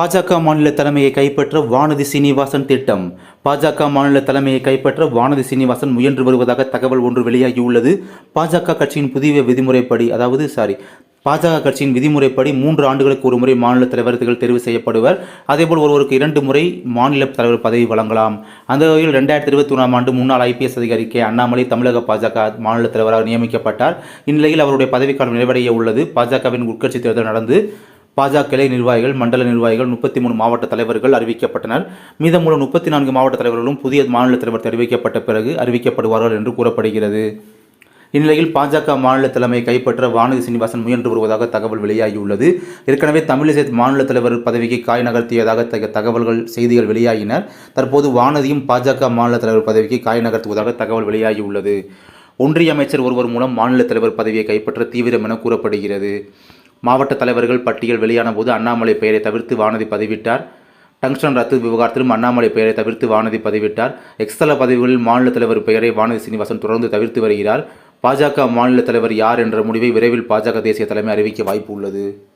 பாஜக மாநில தலைமையை கைப்பற்ற வானதி சீனிவாசன் திட்டம். பாஜக மாநில தலைமையை கைப்பற்ற வானதி சீனிவாசன் முயன்று வருவதாக தகவல் ஒன்று வெளியாகியுள்ளது. பாஜக கட்சியின் புதிய விதிமுறைப்படி அதாவது சாரி பாஜக கட்சியின் விதிமுறைப்படி மூன்று ஆண்டுகளுக்கு ஒரு முறை மாநில தலைவர்கள் தெரிவு செய்யப்படுவர். அதேபோல் ஒருவருக்கு இரண்டு முறை மாநில தலைவர் பதவி வழங்கலாம். அந்த வகையில் ரெண்டாயிரத்தி இருபத்தி ஒன்றாம் ஆண்டு முன்னாள் ஐபிஎஸ் அதிகாரி கே. அண்ணாமலை தமிழக பாஜக மாநில தலைவராக நியமிக்கப்பட்டார். இந்நிலையில் அவருடைய பதவிக்காலம் நிறைவடைய உள்ளது. பாஜகவின் உட்கட்சி தேர்தல் நடந்து பாஜக கிளை நிர்வாகிகள் மண்டல நிர்வாகிகள் முப்பத்தி மூணு மாவட்ட தலைவர்கள் அறிவிக்கப்பட்டனர். மீதமுள்ள முப்பத்தி நான்கு மாவட்ட தலைவர்களும் புதிய மாநில தலைவர் தெரிவிக்கப்பட்ட பிறகு அறிவிக்கப்படுவார்கள் என்று கூறப்படுகிறது. இந்நிலையில் பாஜக மாநில தலைமையை கைப்பற்ற வானதி சீனிவாசன் முயன்று வருவதாக தகவல் வெளியாகியுள்ளது. ஏற்கனவே தமிழிசை மாநில தலைவர் பதவிக்கு காய் நகர்த்தியதாக தக- தகவல்கள் செய்திகள் வெளியாகின. தற்போது வானதியும் பாஜக மாநில தலைவர் பதவிக்கு காய் நகர்த்துவதாக தகவல் வெளியாகியுள்ளது. ஒன்றிய அமைச்சர் ஒருவர் மூலம் மாநில தலைவர் பதவியை கைப்பற்ற தீவிரம் என கூறப்படுகிறது. மாவட்ட தலைவர்கள் பட்டியல் வெளியான போது அண்ணாமலை பெயரை தவிர்த்து வானதி பதிவிட்டார். டங்ஸ்டன் ரத்து விவகாரத்திலும் அண்ணாமலை பெயரை தவிர்த்து வானதி பதிவிட்டார். எக்ஸ்தல பதவிகளில் மாநில தலைவர் பெயரை வானதி சீனிவாசன் தொடர்ந்து தவிர்த்து வருகிறார். பாஜக மாநில தலைவர் யார் என்ற முடிவை விரைவில் பாஜக தேசிய தலைமை அறிவிக்க வாய்ப்பு உள்ளது.